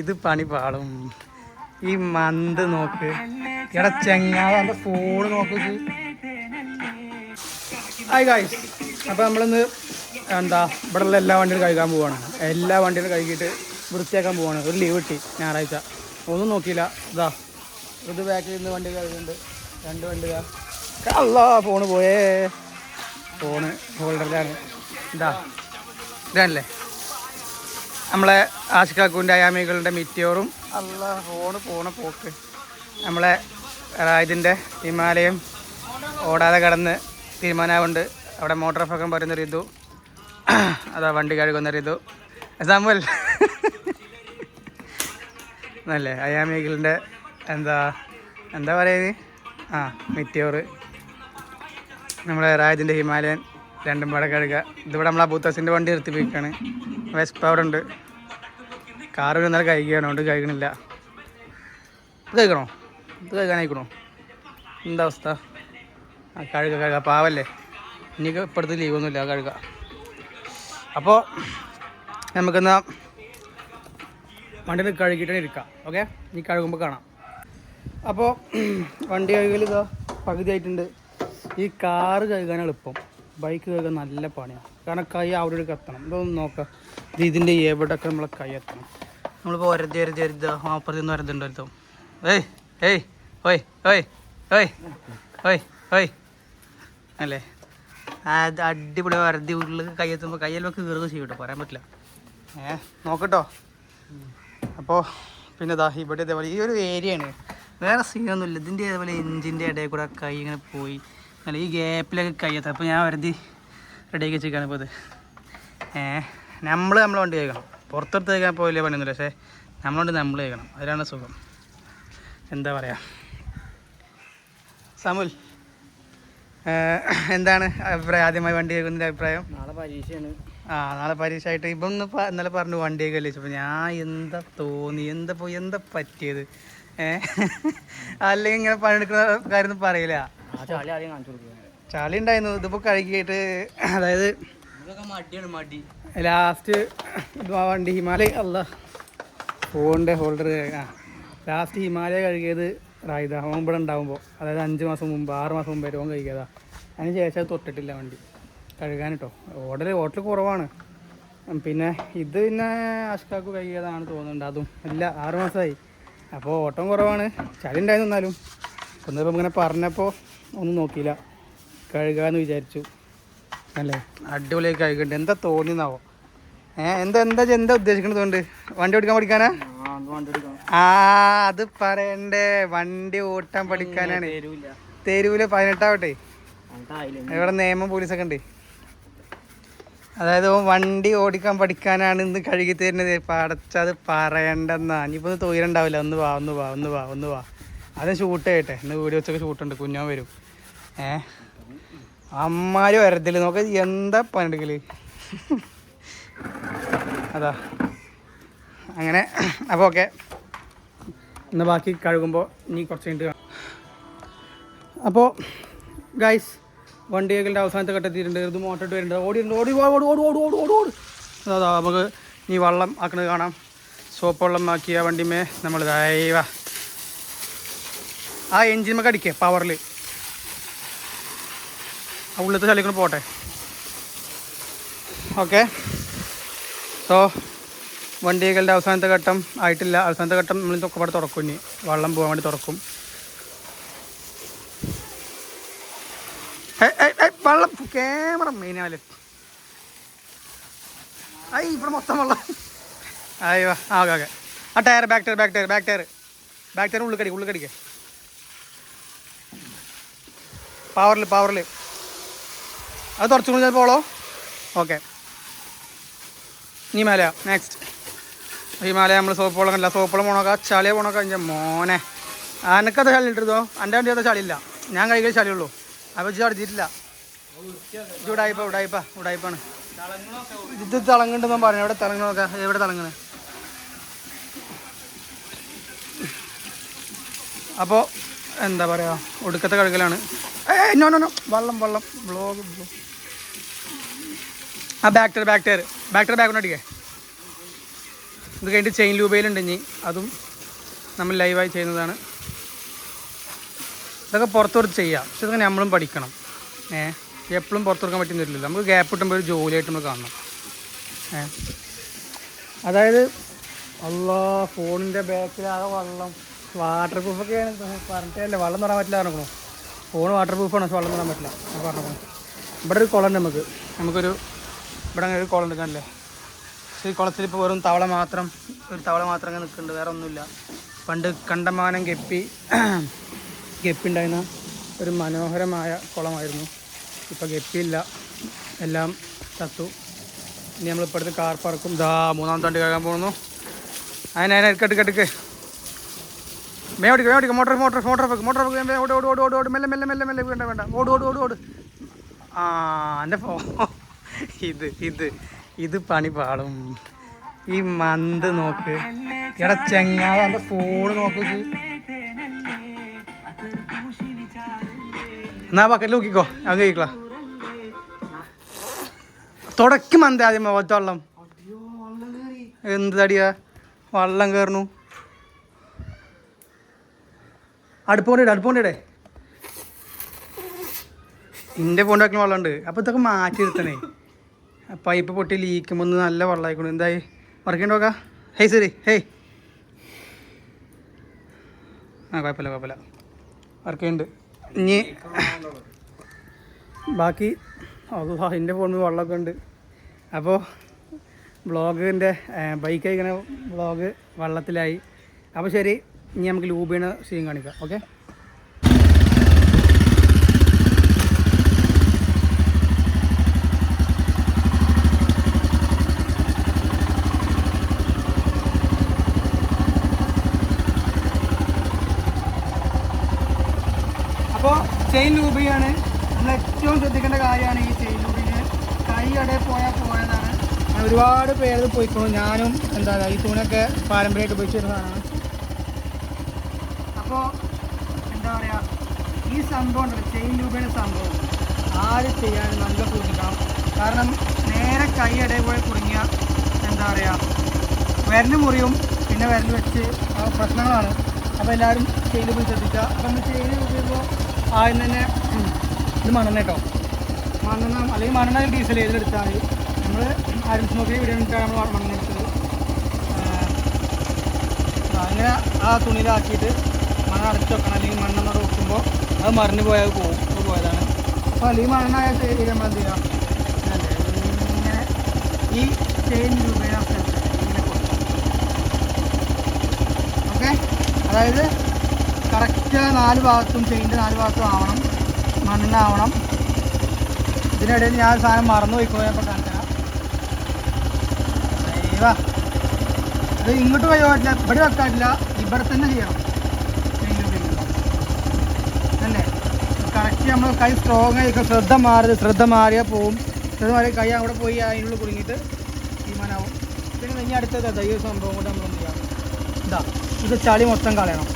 ഇത് പണി പാളും. ഈ മന്ത് നോക്ക്. എടാ ചെങ്ങാതെ ഫോൺ നോക്ക്. ഹായ് ഗായ്സ് അപ്പോൾ നമ്മളിന്ന് എന്താ ഇവിടെ ഉള്ള എല്ലാ വണ്ടികളും കഴുകാൻ പോവാണ്. എല്ലാ വണ്ടികളും കഴുകിയിട്ട് വൃത്തിയാക്കാൻ പോവാണ്. ഒരു ലീവ് കിട്ടി ഞായറാഴ്ച. ഒന്നും നോക്കിയില്ല. ഇതാ ഇത് ബാക്കിൽ നിന്ന് വണ്ടി കഴുകുന്നുണ്ട് രണ്ട് വണ്ടി അല്ല ഫോണ് പോയേ. ഫോണ് ഹോൾഡറിലാണ് ഇതാ ഇതാണല്ലേ? നമ്മളെ ആശിക്കാക്കുവിന്റെ അയാമികളുടെ മിറ്റിയോറും അല്ല ഫോണ് പോണ പോക്ക്. നമ്മളെ ഇതിന്റെ ഹിമാലയം ഓടാതെ കടന്ന് തീരുമാനമുണ്ട് അവിടെ മോട്ടോർ ഫക്കം പറയുന്ന റിതു. അതാ വണ്ടി കഴുകുന്ന റിതു. സാമുവൽ. എന്നല്ലേ അയാമികളുടെ എന്താ എന്താ പറയുന്നത്? ആ മിറ്റിയോറ് നമ്മളെ റായതിന്റെ ഹിമാലയൻ. രണ്ടും പാടെ കഴുകുക ഇതിവിടെ നമ്മൾ ബൂത്തസിന്റെ വണ്ടി നിർത്തി പോയിക്കാണ് വെസ്പ അവിടെ ഉണ്ട് കാറ് ഇന്നലെ കഴുകുകയാണ് അതുകൊണ്ട് കഴുകണില്ല. ഇത് കഴിക്കണോ ഇത് കഴിക്കാനായിക്കണോ എന്താ അവസ്ഥ? ആ കഴുക കഴുക. പാവല്ലേ? എനിക്ക് ഇപ്പോഴത്തെ ലീവൊന്നുമില്ല കഴുക. അപ്പോൾ നമുക്കെന്നാ വണ്ടി കഴുകിയിട്ടാണ് ഇരിക്കാം. ഓക്കെ? ഇനി കഴുകുമ്പോൾ കാണാം. അപ്പോൾ വണ്ടി കഴുകൽ ഇതാ പകുതി ആയിട്ടുണ്ട് ഈ കാറ് കഴുകാൻ എളുപ്പം. ബൈക്ക് കയറുക നല്ല പണിയാണ് കാരണം കൈ അവിടെ ഒരു എത്തണം ഇതൊന്ന് നോക്കാം. ഇത് ഇതിന്റെ എവിടെയൊക്കെ നമ്മളെ കൈ എത്തണം. നമ്മളിപ്പോൾ ഒരതി ഒരതി ഒരതി. അപ്പുറത്ത് നിന്ന് ഒരതുണ്ടോ ഏയ് ഏയ് ഓയ് ഓയ് ഓയ് ഓയ് ഓയ്. അല്ലേ? അത് അടിപൊളി വരതി ഉള്ളിൽ കൈ എത്തുമ്പോൾ കയ്യിൽ കീറുക ചെയ്യും കേട്ടോ പറയാൻ പറ്റില്ല. ഏ നോക്കട്ടോ. അപ്പോൾ പിന്നെ ദാ ഇവിടെ ഇതേപോലെ ഈ ഒരു ഏരിയയാണ് വേറെ സീനൊന്നുമില്ല ഇതിന്റെ ഇതേപോലെ എഞ്ചിന്റെ ഇടയിൽ കൂടെ കൈ ഇങ്ങനെ പോയി. അല്ല ഈ ഗ്യാപ്പിലൊക്കെ കഴിയാത്ത അപ്പോൾ ഞാൻ വരുതി റെഡിയാക്കി വെച്ചേക്കാണ് ഇപ്പോൾ ഇത് ഏഹ് നമ്മൾ നമ്മളെ വണ്ടി കേൾക്കണം പുറത്തെടുത്ത് കേൾക്കാൻ പോയില്ലേ പണിയൊന്നുമില്ല. പക്ഷേ നമ്മളോണ്ട് നമ്മൾ കേൾക്കണം അതിലാണ് സുഖം. എന്താ പറയുക സമുൽ എന്താണ് അഭിപ്രായം? ആദ്യമായി വണ്ടി കേൾക്കുന്നതിന്റെ അഭിപ്രായം? നാളെ പരീക്ഷയാണ്. ആ നാളെ പരീക്ഷ ആയിട്ട് ഇപ്പം ഒന്ന് ഇന്നലെ പറഞ്ഞു വണ്ടി കേൾക്കല്ലേ അല്ലേ ഞാൻ എന്താ തോന്നി? എന്താ പോയി എന്താ പറ്റിയത്? ഏഹ് അല്ലെങ്കിൽ ഇങ്ങനെ പണിയെടുക്കുന്ന കാര്യം ഒന്നും പറയില്ല. ചാളി ഉണ്ടായിരുന്നു. ഇതിപ്പോ കഴുകിയിട്ട് അതായത് ലാസ്റ്റ് വണ്ടി. ഹിമാലയ അല്ല ഫോണിന്റെ ഹോൾഡർ ആ ലാസ്റ്റ് ഹിമാലയ കഴുകിയത് റായിദ. അവൻ ഇവിടെ ഉണ്ടാകുമ്പോൾ അതായത് അഞ്ച് മാസം മുമ്പ് ആറ് മാസം മുമ്പ് വരുമ്പോൾ കഴുകിയതാ. അതിന് ശേഷം അത് തൊട്ടിട്ടില്ല വണ്ടി. കഴുകാൻ കേട്ടോ ഓർഡർ ഓട്ടൽ കുറവാണ്. പിന്നെ ഇത് പിന്നെ അഷ്കാക്ക് കഴുകിയതാണ് തോന്നുന്നുണ്ട്. അതും ഇല്ല ആറ് മാസമായി അപ്പോൾ ഓട്ടം കുറവാണ്. ചളി ഉണ്ടായിരുന്നു എന്നാലും. ഒന്നിപ്പം ഇങ്ങനെ പറഞ്ഞപ്പോൾ ഒന്നും നോക്കിയില്ല. കഴുകാന്ന് വിചാരിച്ചു. അല്ലേ? അടിപൊളിയായി കഴുകണ്ട്. എന്താ തോന്നിയെന്നാവോ? ഏ എന്താ എന്താ എന്താ ഉദ്ദേശിക്കണത് കൊണ്ട്? വണ്ടി ഓടിക്കാൻ പഠിക്കാനാ? ആ അത് പറയണ്ടേ. വണ്ടി ഓട്ടാൻ പഠിക്കാനാണ്. തെരുവിൽ പതിനെട്ടാവട്ടെ. ഇവിടെ നിയമം പോലീസൊക്കെ ഉണ്ട്? അതായത് വണ്ടി ഓടിക്കാൻ പഠിക്കാനാണ് ഇന്ന് കഴുകി തരുന്നത്. പടച്ചത് പറയണ്ടെന്നാ. ഇനിയിപ്പോൾ ഒന്ന് ഒന്ന് വാ ഒന്ന് വാ ഒന്ന് വാ ഒന്ന് വാ. അത് ഷൂട്ട് ചെയ്യട്ടെ. ഇന്ന് വീഡിയോസൊക്കെ ഷൂട്ടുണ്ട് കുഞ്ഞോ വരും. ഏ? അമ്മാര് വരത്തില്ല? നോക്ക എന്താ പണിയെടുക്കൽ? അതാ. അങ്ങനെ. അപ്പോൾ ഓക്കെ. ഇന്ന് ബാക്കി കഴുകുമ്പോൾ ഇനി കുറച്ച് കഴിഞ്ഞിട്ട് അപ്പോ അപ്പോൾ ഗൈസ് വണ്ടിയൊക്കെ അവസാനത്തെ ഘട്ടത്തിയിട്ടുണ്ട് ഇത് മോട്ടോട്ട് വരുന്നുണ്ട്. ഓടിയിട്ടുണ്ട് ഓടി ഓടി ഓടി ഓടി ഓടി ഓടി ഓടി അതാ നമുക്ക് ഇനി വള്ളം ആക്കണത് കാണാം. സോപ്പ് വെള്ളം ആക്കിയ വണ്ടിമേ നമ്മൾ ദൈവ ആ എൻജിൻ നമുക്ക് അടിക്കേ പവറിൽ ഉള്ളത്തെ ചളിക്കൊണ്ട് പോട്ടെ. ഓക്കെ. സോ വണ്ടികളുടെ അവസാനത്തെ ഘട്ടം ആയിട്ടില്ല. അവസാനത്തെ ഘട്ടം നമ്മൾ തൊക്കപ്പാട് തുറക്കും ഇനി. വെള്ളം പോകാൻ വേണ്ടി തുറക്കും. വെള്ളം. ക്യാമറ മെയിനാല് ഐ ഇവിടെ മൊത്തം വെള്ളം. അയ്യോ ആ ഓക്കെ ഓക്കെ. ആ tyre back tyre back tyre back tyre. Back tyre ഉള്ളിൽ കടിക്കുക ഉള്ളിൽ കടിക്കേ. പവറിൽ പവറിൽ അത് തുറച്ചു കൊണ്ട് പോളോ? ഓക്കെ ഹിമാലയ നെക്സ്റ്റ് ഹിമാലയ നമ്മൾ സോപ്പ് വെള്ളം കണ്ടില്ല? സോപ്പ് വെള്ളം പോണോക്ക? ചളിയെ പോണോക്ക? എന്റെ മോനെ. അനക്കത്തെ ചളി ഇട്ടിരുന്നോ എന്റെ വണ്ടി അത് ചളിയില്ല. ഞാൻ കൈകൾ ചളിയുള്ളൂ അപ്പോൾ ഇജ്ജ് അടിച്ചിട്ടില്ല ഇത് ഉടായിപ്പ ഉടായിപ്പ ഉടായിപ്പാണ്. ഇത് തിളങ്ങണ്ടെന്ന് പറഞ്ഞു. എവിടെ തിളങ്ങണ എവിടെ തിളങ്ങണ അപ്പോൾ എന്താ പറയുക ഒടുക്കത്തെ കഴുകലാണ്. ഏ നോ നോ നോ വെള്ളം വെള്ളം. ബ്ലോഗ് ബ്ലോ ആ back tyre back tyre back tyre back അടിക്കേ. ഇത് കഴിഞ്ഞിട്ട് ചെയിൻ ലൂബയിലുണ്ട് ഇനി. അതും നമ്മൾ ലൈവായി ചെയ്യുന്നതാണ്. ഇതൊക്കെ പുറത്തുകൊടുത്ത് ചെയ്യാം. പക്ഷെ ഇതൊക്കെ നമ്മളും പഠിക്കണം. ഏ എപ്പോഴും പുറത്തെടുക്കാൻ പറ്റുന്ന വരില്ലല്ലോ നമുക്ക് ഗ്യാപ്പ് കിട്ടുമ്പോൾ ഒരു ജോലിയായിട്ട് നമ്മൾ കാണണം. ഏ. അതായത് അല്ലാ ഫോണിന്റെ ബാക്കിലാകെ വെള്ളം. വാട്ടർ പ്രൂഫൊക്കെയാണ് പറഞ്ഞിട്ടല്ലേ വെള്ളം തൊടാൻ പറ്റില്ല പറഞ്ഞോ ഫോൺ വാട്ടർ പ്രൂഫാണ് പക്ഷെ വെള്ളം തൊടാൻ പറ്റില്ല. ഞാൻ പറഞ്ഞു ഇവിടെ ഒരു കുളം നമുക്ക്. നമുക്കൊരു ഇവിടെ അങ്ങനെ ഒരു കുളം എടുക്കാനല്ലേ? പക്ഷേ ഈ കുളത്തിൽ ഇപ്പോൾ വെറും തവള മാത്രം ഒരു തവള മാത്രം അങ്ങനെ നിൽക്കുന്നുണ്ട് വേറെ ഒന്നുമില്ല. പണ്ട് കണ്ടമാനം ഗപ്പി ഗപ്പി ഉണ്ടായിരുന്ന ഒരു മനോഹരമായ കുളമായിരുന്നു. ഇപ്പോൾ ഗപ്പിയില്ല എല്ലാം ചത്തു ഇനി നമ്മൾ അടുത്ത് കാർ പാർക്കും. ദാ മൂന്നാം തണ്ട് കഴുകാൻ പോകുന്നു. അതിനെ അതിനെ എടുക്കട്ട് കെടുക്ക് മേ ഓടിക്കും മേ ഓടിക്കും. മോട്ടർ മോട്ടർ മോട്ടർ വെക്ക് മോട്ടർ വെക്ക്. ഓട് ഓട് ഓട് ഓട് മെല്ലെ മെല്ലെ മെല്ലെ മെല്ലെ. വേണ്ട വേണ്ട ഓട് ഓട് ഓട് ഓട്. ആ എന്റെ ഫോ ഇത് ഇത് ഇത് പണി പാടും ഈ മന്ത് നോക്ക്. എടാ ചെങ്ങാവ എന്റെ ഫോണ് നോക്ക്. എന്നാ പക്കറ്റ് നോക്കിക്കോ. അത് കഴിക്കളാ തുടക്ക് മന്ത് ആദ്യം മുഖത്ത് വെള്ളം. എന്ത് തടിയാ വെള്ളം കയറണു അടുപ്പോണ്ടിടെ അടുപ്പോണ്ടിടെ ഇന്റെ പോണ്ടാക്കുന്ന വെള്ളമുണ്ട് അപ്പൊ ഇതൊക്കെ മാറ്റി നിർത്തണേ. പൈപ്പ് പൊട്ടി ലീക്കുമ്പോൾ നല്ല വെള്ളമായിക്കോളൂ എന്തായി? വർക്കേണ്ട നോക്കാം ഹേയ് ശരി ഹേയ്. ആ കുഴപ്പമില്ല കുഴപ്പമില്ല. വർക്ക് ഇനി ബാക്കി അള്ളാ എന്റെ ഫോണിൽ വെള്ളമൊക്കെ ഉണ്ട്. അപ്പോൾ ബ്ലോഗിന്റെ ബൈക്ക് ബ്ലോഗ് വെള്ളത്തിലായി. അപ്പോൾ ശരി ഇനി നമുക്ക് ലൂബീനെ സീൻ കാണിക്കാം ഓക്കെ അപ്പോൾ ചെയിൻ ലൂബിയാണ് നമ്മൾ ഏറ്റവും ശ്രദ്ധിക്കേണ്ട കാര്യമാണ് ഈ ചെയിൻ ലൂബിന് കൈ അടയിൽ പോയാൽ പോയതാണ് അങ്ങനെ ഒരുപാട് പേര് പോയിക്കോളും ഞാനും എന്താ പറയുക ഈ തൂണൊക്കെ പാരമ്പര്യമായിട്ട് ഉപയോഗിച്ച് വരുന്നതാണ്. അപ്പോൾ എന്താ പറയുക ഈ സംഭവം ഉണ്ടല്ലോ ചെയിൻ രൂപയുടെ സംഭവം. ആര് ചെയ്യാൻ നല്ല കുറിക്കാം കാരണം നേരെ കൈ ഇടയിൽ പോയി കുടുങ്ങിയ എന്താ പറയുക വിരൽ മുറിയും പിന്നെ വിരൽ വെച്ച് പ്രശ്നങ്ങളാണ്. അപ്പോൾ എല്ലാവരും ചെയിൻ പോയി ശ്രദ്ധിക്കുക. അപ്പം നമ്മൾ ചെയിൻ ഉപയോഗിക്കുമ്പോൾ ആദ്യം തന്നെ ഇത് മണ്ണെണ്ണ കേട്ടോ മണ്ണെണ്ണ അല്ലെങ്കിൽ മണ്ണെണ്ണ ഡീസൽ ഏതിലെടുത്താൽ നമ്മൾ ആരും നോക്കി ഇവിടെ നിന്നിട്ടാണ് നമ്മൾ ആ, അങ്ങനെ ആ തുണിയിലാക്കിയിട്ട് മണ്ണ് അടച്ചു വെക്കണം. അല്ലെങ്കിൽ മണ്ണെന്ന് വെക്കുമ്പോൾ അത് മറിഞ്ഞു പോയാൽ പോകും. പോയതാണ്. അപ്പോൾ അല്ലെങ്കിൽ മണ്ണായ ശരി നമ്മൾ എന്ത് ചെയ്യാം ഈ ചെയിൻ കൊടുക്കാം ഓക്കെ? അതായത് കറക്റ്റ് നാല് ഭാഗത്തും ചെയിന്റെ നാല് ഭാഗത്തും ആവണം. മണ്ണാവണം ഇതിനിടയിൽ ഞാൻ സാധനം മറന്നു പോയിക്കോ ഞാൻ ഇപ്പോൾ വാ അത് ഇങ്ങോട്ട് പോയി പറ്റില്ല ഇവിടെ വെക്കാറില്ല. ഇവിടെ തന്നെ ചെയ്യണം. അല്ലേ? കറക്റ്റ് നമ്മൾ കൈ സ്ട്രോങ് ആയി. ശ്രദ്ധ മാറരുത് ശ്രദ്ധ മാറിയാൽ പോവും. ശ്രദ്ധ മാറിയ കൈ അവിടെ പോയി അതിനുള്ളിൽ കുടുങ്ങിയിട്ട് തീരുമാനമാവും പിന്നെ ഇനി അടുത്തത് ഈ സംഭവം കൊണ്ട് നമ്മൾ എന്ത് ചെയ്യാം ഇതാ ഇത് ചളി മൊത്തം കളയണം.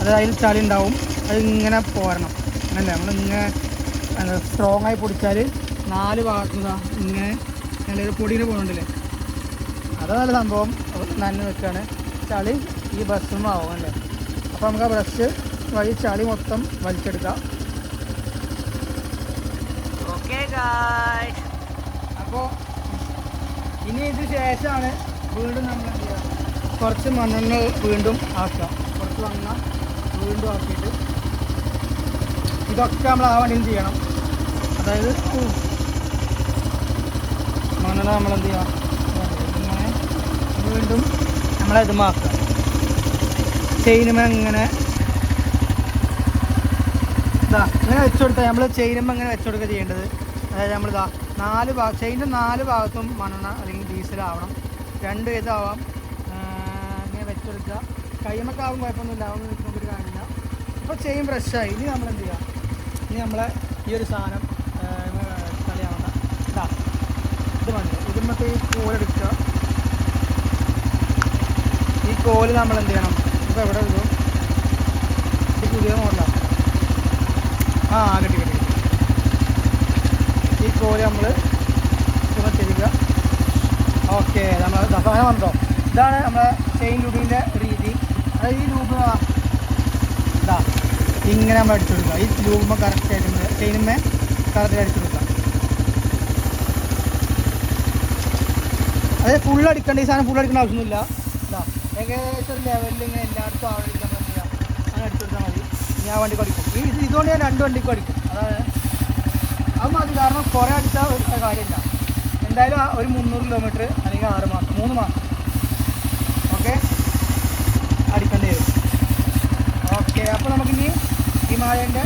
അത് അതിൽ ചളി ഉണ്ടാവും. അത് ഇങ്ങനെ പോരണം. അല്ലേ? നമ്മളിങ്ങനെ സ്ട്രോങ് ആയി പൊടിച്ചാൽ നാല് ഭാഗത്തുനിന്നാണ് ഇങ്ങനെ നല്ല പൊടിയിൽ പോകുന്നുണ്ടല്ലേ അതാ നല്ല സംഭവം നനഞ്ഞ് നിൽക്കുകയാണ്. ചളി ഈ ബ്രഷും ആവും അല്ലേ? അപ്പോൾ നമുക്ക് ആ ബ്രഷ് വഴി ചളി മൊത്തം വലിച്ചെടുക്കാം. അപ്പോൾ ഇനി ഇത് ശേഷമാണ് വീണ്ടും നമ്മൾ എന്ത് ചെയ്യുക? കുറച്ച് മണ്ണെണ്ണ വീണ്ടും ആക്കാം. കുറച്ച് മണ്ണ വീണ്ടും ആക്കിയിട്ട് ഇതൊക്കെ നമ്മൾ ആ വണ്ടിയും ചെയ്യണം. അതായത് മണ്ണെണ്ണ നമ്മൾ എന്ത് ഇങ്ങനെ വീണ്ടും നമ്മളെ ഇതുമാക്കുക ചെയിനുമ ഇങ്ങനെ ഇതാ ഇങ്ങനെ വെച്ചുകൊടുത്താൽ നമ്മൾ ചെയിനുമ്പോൾ ഇങ്ങനെ വെച്ചുകൊടുക്കുക ചെയ്യേണ്ടത്. അതായത് നമ്മളിതാ നാല് ഭാഗ ചെയിന്റെ നാല് ഭാഗത്തും മണ്ണെണ്ണ അല്ലെങ്കിൽ ഡീസലാവണം രണ്ട് ഇതാവാം. ഇങ്ങനെ വെച്ചെടുക്കുക കൈമൊക്കെ ആവും കുഴപ്പമൊന്നുമില്ല. അതൊന്നും ഒരു കാര്യമില്ല. ഇപ്പോൾ ചെയിൻ ഫ്രഷായി ഇനി നമ്മൾ എന്ത് ചെയ്യുക ഇനി നമ്മളെ ഈ ഒരു സാധനം കളിയാവണ്ട ഇതാ ഇത് മതി. ഇതിമത്തെ ഈ കോലെടുക്കുക ഈ കോൽ നമ്മൾ എന്ത് ചെയ്യണം ഇപ്പോൾ എവിടെ ഇടും ഇത് പുതിയ മോഡലാണ് ആ കിട്ടി കിട്ടി. ഈ കോൽ നമ്മൾ ചുമത്തിരിക്കുക ഓക്കെ നമ്മൾ ദഫാന വന്നോ ഇതാണ് നമ്മളെ ചെയിൻ ലൂബിന്റെ രീതി. അതായത് ഈ ലൂബ് ഇതാ. ഇങ്ങനെ നമ്മൾ അടിച്ചു കൊടുക്കുക. ഈ ലൂബുമ്പോൾ കറക്റ്റ് ആയിട്ട് ചെയിനുമേ കറക്റ്റ് അടിച്ചു കൊടുക്കുക. അതായത് ഫുൾ അടിക്കേണ്ട ഈ സാധനം ഫുൾ അടിക്കേണ്ട ആവശ്യമൊന്നുമില്ല. ഏകദേശം ലെവലിൽ ഇങ്ങനെ എല്ലായിടത്തും ആവണില്ല അങ്ങനെ അടിച്ചു മതി. ഞാൻ വണ്ടി കടിക്കും ഈ ഇത് ഇതുകൊണ്ട് ഞാൻ രണ്ട് വണ്ടിക്ക് കടിക്കും അതായത് അത് മതി. കാരണം കുറേ അടിച്ചാൽ ഒരു കാര്യമില്ല. എന്തായാലും ഒരു മുന്നൂറ് കിലോമീറ്റർ അല്ലെങ്കിൽ ആറ് മാസം മൂന്ന് മാസം. ഓക്കെ അടിക്കേണ്ടി വരും. ഓക്കെ അപ്പോൾ നമുക്കിനി ഹിമാലയന്റെ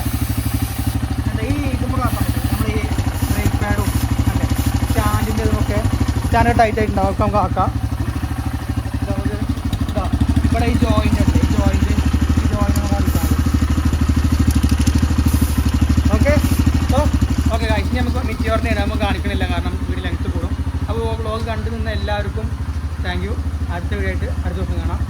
എന്താ ഈ ഇതും കൂടെ ആക്കാൻ പറ്റും നമ്മൾ ഈ ബ്രേക്ക് പാഡും അല്ലേ? സ്റ്റാൻഡിന്റെ ഇതൊക്കെ സ്റ്റാൻഡ് ടൈറ്റ് ആയിട്ടുണ്ടാവും. നമുക്ക് ആക്കാം. ഇവിടെ ഈ ജോയിന്റ് ഉണ്ട്. ഈ ജോയിന്റ് ഈ ജോയിന്റ് നമുക്ക് അടിക്കാം ഓക്കെ ഓ ഓക്കെ ഇനി നമുക്ക് മിറ്റിയോറിനെ നമുക്ക് കാണിക്കണില്ല. കാരണം വീട് ലെങ്ത്ത് കൂടും. അപ്പോൾ വ്ളോഗ് കണ്ടു നിന്ന എല്ലാവർക്കും താങ്ക് യു അടുത്ത വീഡിയോ ആയിട്ട് അടുത്ത ദിവസം കാണാം.